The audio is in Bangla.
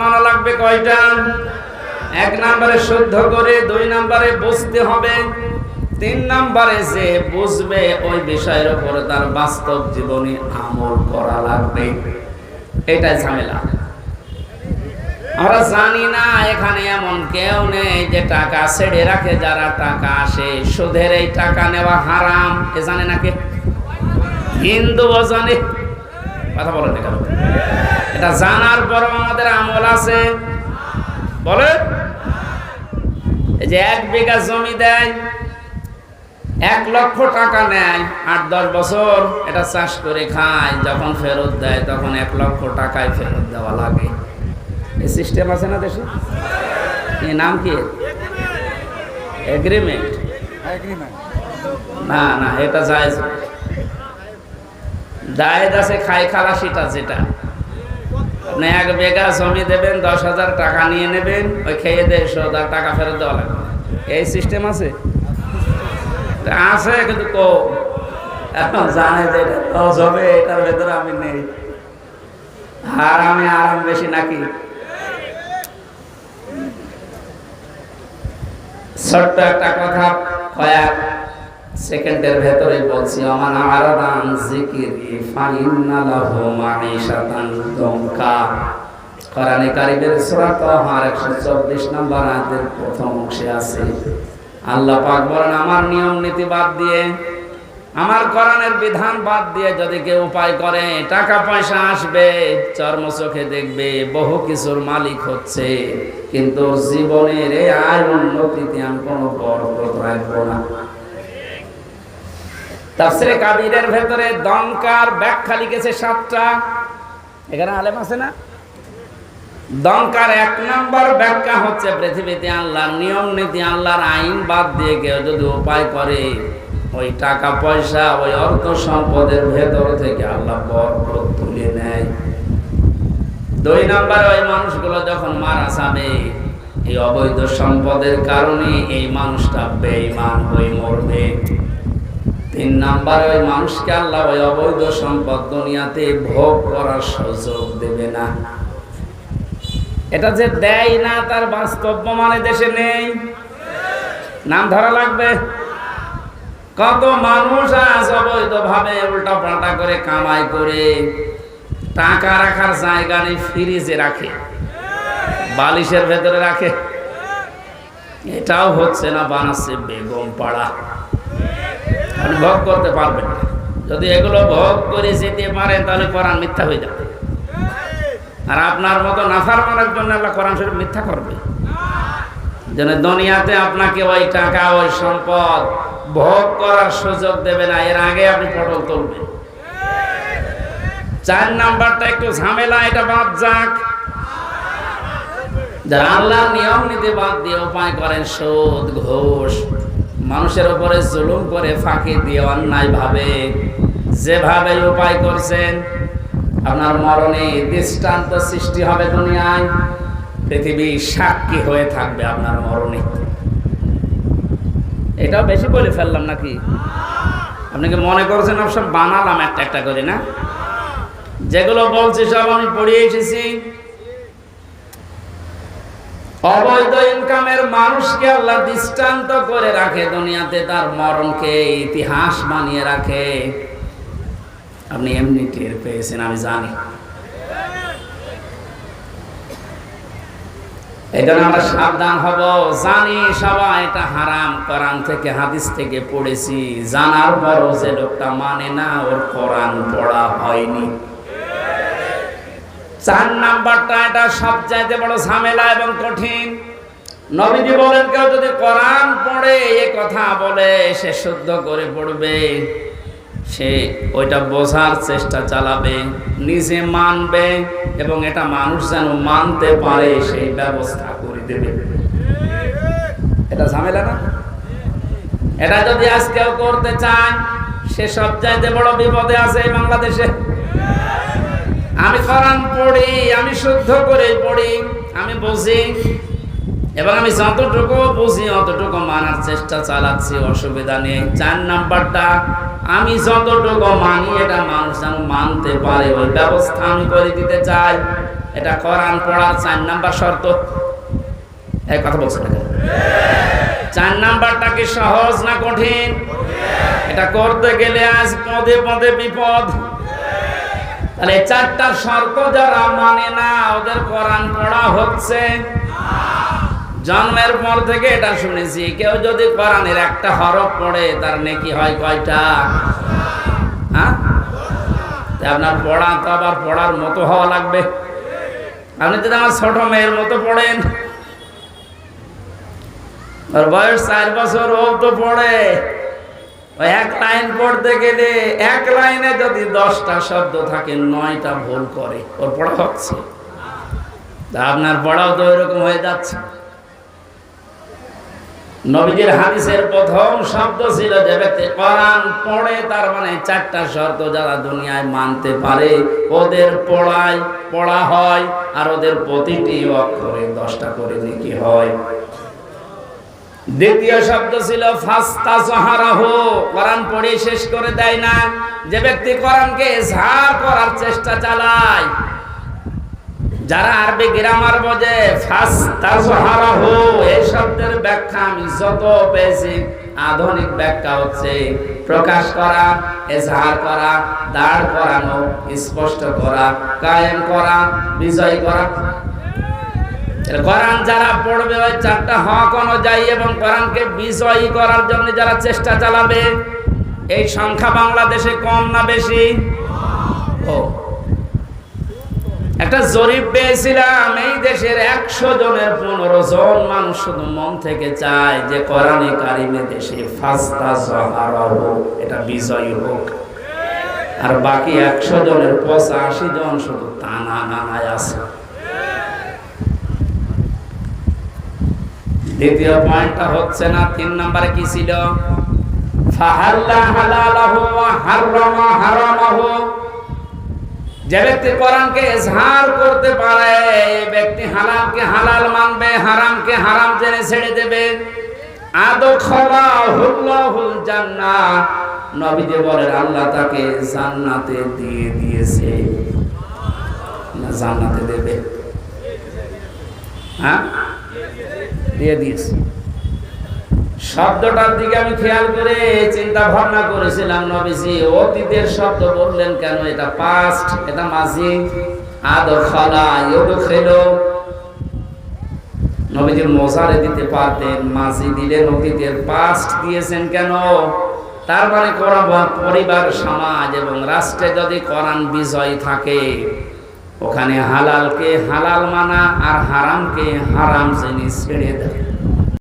মানা লাগবে কয়টা? এক শুদ্ধ করে, দুই বুঝতে হবে। তিন যে বুঝবে, ওই বিষয়ের উপরে তার বাস্তব জীবনে আমল করা লাগবে। ঝামেলা। আমরা জানি না, এখানে এমন কেউ নেই যে টাকা ছেড়ে রাখে, যারা টাকা আসে, সুদের এই টাকা নেওয়া হারাম। এ জানে নাকি হিন্দুও জানে। কথা বলেন কেন? এটা জানার পরও আমাদের আমল আছে। বলে? এই যে এক বিঘা জমি দেয়, এক লক্ষ টাকা নেয়, আট দশ বছর এটা চাষ করে খায়, যখন ফেরত দেয় তখন এক লক্ষ টাকায় ফেরত দেওয়া লাগে। এই সিস্টেম আছে না দেশে? এই নাম কি? এগ্রিমেন্ট না না, এটা না। জায়েজ আছে খাই খালাসিটা যেটা। আপনি এক বেগা জমি দেবেন, দশ হাজার টাকা নিয়ে নেবেন, ওই খেয়ে দেড়শো হাজার টাকা ফেরত দেওয়া লাগবে। এই সিস্টেম আছে? আছে, কিন্তু কো এখন জানে যে লস হবে এটার ভেতরে আমি নেই। আর আমি আরাম বেশি নাকি? ছোট্ট একটা কথা, কয়েক সেকেন্ডের ভেতরে বলছি আমার আরাদান জিকিরি মাঈশাতান কোরআনে সূরা তাহার 124 নম্বর আয়াতের প্রথম অংশে আছে, আল্লাহ পাক বলেন, আমার নিয়ম নীতি বাদ দিয়ে, আমার কোরআনের বিধান বাদ দিয়ে যদি কেউ উপায় করে টাকা পয়সা আসবে চর্ম চোখে দেখবে, বহু কিছুর মালিক হচ্ছে। কিন্তু জীবনের এই আয় উন্নতিতে আমি কোনো বরকত রাখব না। তাফসিরে কাবিরের ভেতরে দমকার ব্যাখ্যা লিখেছে সাতটা। এখানে আলেম আছে না? দমকার এক নম্বর ব্যাখ্যা হচ্ছে, পৃথিবীতে আল্লাহর নিয়ম নীতি, আল্লাহর আইন বাদ দিয়ে কেউ যদি উপায় করে, ওই টাকা, পয়সা, ওই অর্থ সম্পদের ভেতর থেকে আল্লাহ বরকত তুলে নেয়। দুই নম্বর, ওই মানুষগুলো যখন মারা যাবে, এই অবৈধ সম্পদের কারণে এই মানুষটা বেঈমান হয়ে মরবে। তিন নাম্বার, ওই মানুষকে আল্লাহ ওই অবৈধ সম্পদ দুনিয়াতে ভোগ করার সুযোগ দেবে না। এটা যে দেয় না, তার বাস্তব মানে দেশে নেই। নাম ধরা লাগবে। কত মানুষ আজ অবৈধ ভাবে উল্টা পাল্টা করে কামাই করে, টাকা রাখার জায়গা নেই, ফ্রিজে রাখে, বালিশের ভেতরে রাখে। এটাও হচ্ছে না বানাচ্ছে বেগম পাড়া। ভোগ করতে পারবেন যদি এগুলো ভোগ করে যেতে পারেন, তাহলে কোরআন মিথ্যা হয়ে যাবে। আর আপনার মতো নাফার মারার জন্য আল্লাহ কোরআন শরীফ মিথ্যা করবে। যেন দুনিয়াতে আপনাকে ওই টাকা, ওই সম্পদ ভোগ করার সুযোগ দেবে না। এর আগে আপনি পটল তুলবেন। চার নাম্বারটা একটু ঝামেলা, এটা বাদ যাক। যারা আল্লাহর নিয়ম নীতি বাদ দিয়ে উপায় করেন, সুদ, ঘোষ মানুষের উপরে জুলুম করে ফাঁকি দিয়ে অন্যায় ভাবে। যেভাবে উপায় করছেন, আপনার মরণে দৃষ্টান্ত সৃষ্টি হবে দুনিয়ায়। পৃথিবী সাক্ষী হয়ে থাকবে আপনার মরণে। এটাও বেশি বলে ফেললাম নাকি? আপনি কি মনে করছেন? সব বানালাম একটা একটা করে, না? যেগুলো বলছি সব আমি পড়িয়ে এসেছি। অবৈধ ইনকামের মানুষকে আল্লাহ দৃষ্টান্ত করে রাখে, দুনিয়াতে তার মরণকে ইতিহাস বানিয়ে রাখে। আপনি এমনি টের পেয়েছেন, আমি জানি। আমরা সাবধান হব। জানি সবাই এটা হারাম থেকে, হাদিস থেকে পড়েছি। জানার পরও যে লোকটা মানে না, ওর কোরআন পড়া হয়নি। চার নাম্বারটা এটা সব চাইতে বড় ঝামেলা এবং কঠিন। নবীজি বলেন, কেউ যদি কোরআন পড়ে, এ কথা বলে, সে শুদ্ধ করে পড়বে। সে ওইটা বোঝার চেষ্টা চালাবে, নিজে মানবে এবং এটা মানুষ যেন মানতে পারে, সেই ব্যবস্থা করে দেবে। এটা ঝামেলা না? এটা যদি আজ কেউ করতে চায়, সে সব চাইতে বড় বিপদে আছে বাংলাদেশে। আমি কোরআন পড়ি, আমি শুদ্ধ করে পড়ি, আমি বুঝি। এবং আমি যতটুকু বুঝি, অতটুকু মানার চেষ্টা চালাচ্ছি, অসুবিধা নেই। চার নাম্বারটা, আমি যতটুকু মানি, এটা মানুষ যেন মানতে পারে। ওই ব্যবস্থা আমি করে দিতে চাই। এটা কোরআন পড়ার চার নাম্বার শর্ত। এই কথা বলছে না চার নাম্বারটা কি সহজ না কঠিন? এটা করতে গেলে আজ পদে পদে বিপদ। তাহলে চারটা শর্ত যারা মানে না, ওদের কোরআন পড়া হচ্ছে। জন্মের পর থেকে এটা শুনেছি, কেউ যদি কোরআনের একটা হরফ পড়ে, তার নেকি হয় কয়টা? হ্যাঁ? আপনার পড়া তো আবার পড়ার মতো হওয়া লাগবে। আপনি যদি আমার ছোট মেয়ের মতো পড়েন, ওর বয়স চার বছর ও তো পড়ে। এক লাইন পড়তে গেলে, এক লাইনে যদি দশটা শব্দ থাকে, নয়টা ভুল করে। ওর পড়া হচ্ছে। আপনার পড়াও তো হয়ে যাচ্ছে। নবীজির হাদিসের প্রথম শব্দ ছিল যে ব্যক্তি কোরআন পড়ে, তার মানে চারটা শর্ত যারা দুনিয়ায় মানতে পারে, ওদের পড়ায়, পড়া হয়, আর ওদের প্রতিটি অক্ষরে দশটা করে নাকি হয়। দ্বিতীয় শব্দ ছিল ফাস্তা সাহারাহ কোরআন পড়ে শেষ করে দেয় না। যে ব্যক্তি কোরআনকে ঝাড় করার চেষ্টা চালায়, যারা আরবি গ্রামার বোঝে ফাস্তা সাহারাহ এই শব্দের ব্যাখ্যা আমি যত পেয়েছি, আধুনিক ব্যাখ্যা হচ্ছে প্রকাশ করা, এজাহার করা, দাঁড় করানো, স্পষ্ট করা, কায়েম করা, বিজয় করা। কোরআন যারা পড়বে ওই চারটা হক অনুযায়ী এবং কোরআনকে বিজয়ী করার জন্য যারা চেষ্টা চালাবে, এই সংখ্যা বাংলাদেশে কম না বেশি? ও। একটা জরিপ পেয়েছিলাম, এই দেশের একশো জনের পনেরো জন মানুষ শুধু মন থেকে চায় যে কোরআনে কারিমে দেশে ফাস্তা জহারা হোক, এটা বিজয়ী হোক। আর বাকি একশো জনের পঁচাশি জন শুধু টানা নানায় আছে। দ্বিতীয় পয়েন্টটা হচ্ছে না, তিন নম্বরে কি ছিল? যে ব্যক্তি কোরআনকে ইজহার করতে পারে ব্যক্তি হালালকে হালাল মানবে, হারামকে হারাম জেনে ছেড়ে দেবে। আদখালাহুল্লাহুল জান্নাহ। নবীজি বলেন, আল্লাহ তাকে জান্নাতে দিয়ে দিয়েছে। জান্নাতে দেবে। হ্যাঁ? দিয়ে শব্দটার দিকে আমি খেয়াল করে চিন্তা ভাবনা করেছিলাম, নবীজি, অতীতের শব্দ বললেন কেন? এটা পাস্ট এটা মাঝি। আদর খালা খেলো নবীজি দিতে পারতেন, মাঝি দিলেন, অতীতের পাস্ট দিয়েছেন কেন? তার মানে পরিবার, সমাজ এবং রাষ্ট্রে যদি কোরআন বিজয় থাকে ওখানে হালালকে হালাল মানা আর হারামকে হারাম জেনে ছেড়ে দেয়।